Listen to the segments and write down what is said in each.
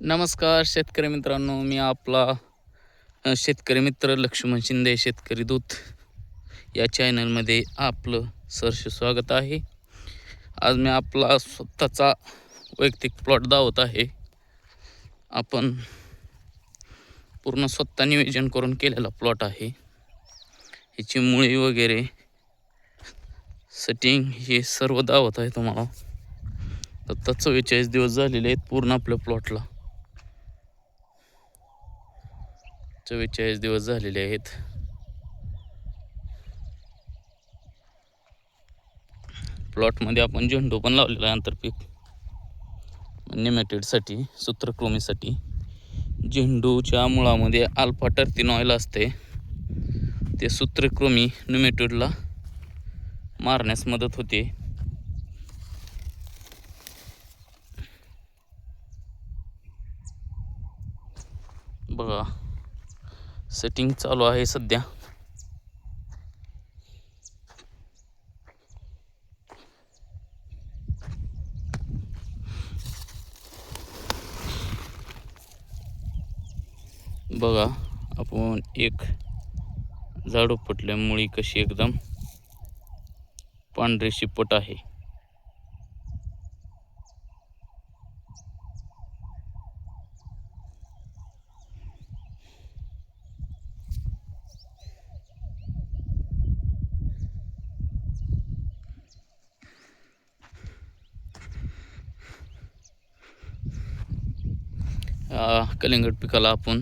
नमस्कार शेतकरी मित्रांनो मी आपला शेतकरी मित्र लक्ष्मण शिंदे शेतकरी दूत. या चॅनलमध्ये आपलं सहर्ष स्वागत आहे. आज मी आपला स्वतःचा वैयक्तिक प्लॉट दावत आहे. आपण पूर्ण स्वतः नियोजन करून केलेला प्लॉट आहे. ह्याची मुळी वगैरे सेटिंग हे सर्व दावत आहे तुम्हाला. आता चव्वेचाळीस दिवस झालेले आहेत पूर्ण आपल्या प्लॉटला चव्वेचाळीस दिवस झालेले आहेत. प्लॉटमध्ये आपण झेंडू पण लावलेला आहे आंतरपीक. निमेटेडसाठी सूत्रकृमीसाठी. झेंडूच्या मुळामध्ये अल्फा टर्थिन ऑइल असते. ते सूत्रकृमी निमॅटेडला मारण्यास मदत होते. बघा. सेटिंग चालू आहे सध्या. बघा आपण एक झाडू पटल्यामुळे कशी एकदम पांढरी शिपट आहे. या कलिंगड पिकाला आपण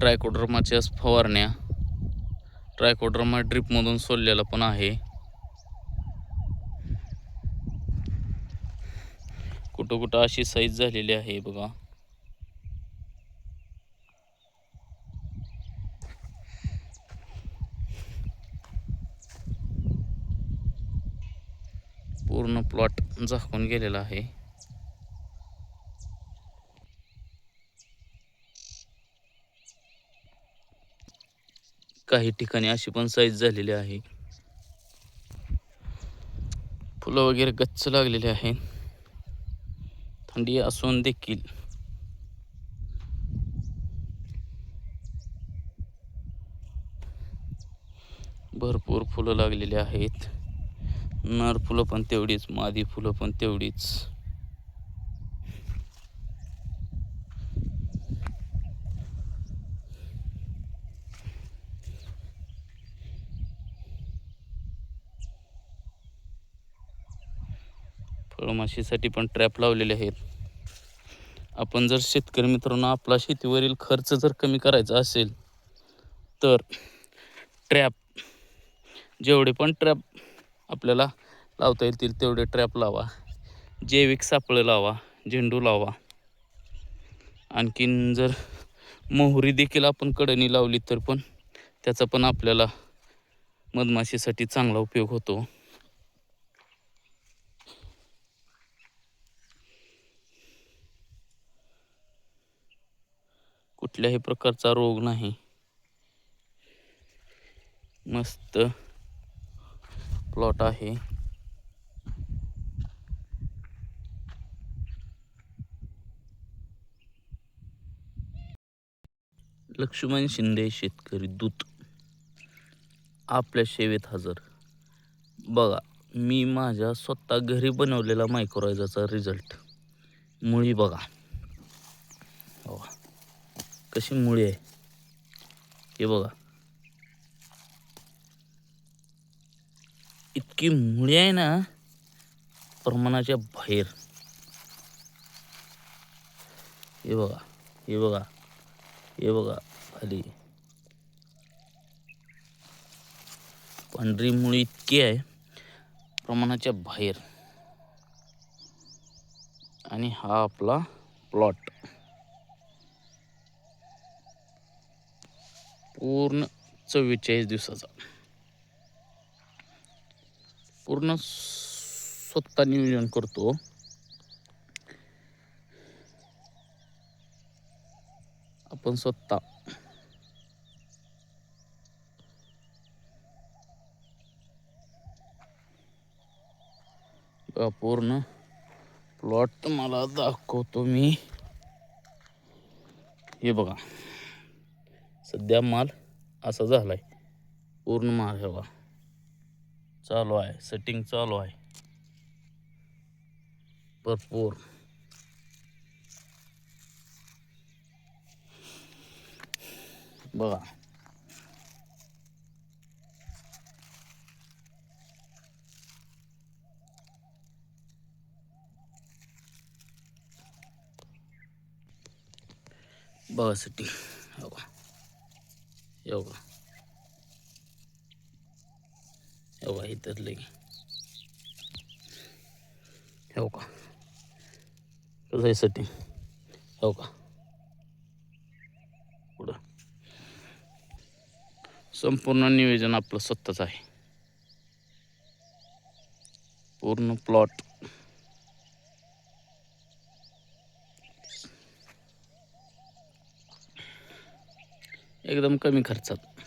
ट्रायकोड्रमाच्या फवारण्या ट्रायकोड्रमा ड्रिपमधून सोडलेला पण आहे. कुठं कुठं अशी साईज झालेली आहे बघा. पूर्ण प्लॉट झाकून गेलेला आहे. काही ठिकाणी अशी पण साईज झालेली आहे. फुलं वगैरे गच्च लागलेली आहे थंडी असून देखील. भरपूर फुलं लागलेली आहेत. नर फुलं पण तेवढीच मादी फुलं पण तेवढीच. फळमाशीसाठी पण ट्रॅप लावलेले आहेत. आपण जर शेतकरी मित्रांनो आपला शेतीवरील खर्च जर कमी करायचा असेल तर ट्रॅप जेवढे पण ट्रॅप आपल्याला लावता येतील तेवढे ट्रॅप लावा. जैविक सापळं लावा झेंडू लावा. आणखीन जर मोहरी देखील आपण कडणी लावली तर पण त्याचा पण आपल्याला मधमाशीसाठी चांगला उपयोग होतो. कुठल्याही प्रकारचा रोग नाही. मस्त प्लॉट आहे. लक्ष्मण शिंदे शेतकरी दूत. आपल्या सेवेत हजर. बघा मी माझ्या स्वतः घरी बनवलेला मायक्रोरायझाचा रिझल्ट मुळी बघा. कशी मुळी आहे? हे बघा. इतकी मुळी आहे ना प्रमाणाच्या बाहेर. हे बघा हे बघा हे बघा खाली. पांढरी मुळी इतकी आहे प्रमाणाच्या बाहेर. आणि हा आपला प्लॉट पूर्ण चव्वेचाळीस दिवसाचा. पूर्ण स्वतः नियोजन करतो. आपण स्वतः. बघा पूर्ण प्लॉट तुम्हाला दाखवतो मी. हे बघा. सध्या माल असा झाला आहे पूर्ण माल हे बघा. चालू आहे. सेटिंग चालू आहे. भरपूर. बघा. बघा सेटिंग हो का हो का हो का लगे. हो का? कसं आहे सेटिंग हो का? पुढं. संपूर्ण नियोजन आपलं स्वतःच आहे. पूर्ण प्लॉट एकदम कमी खर्चात.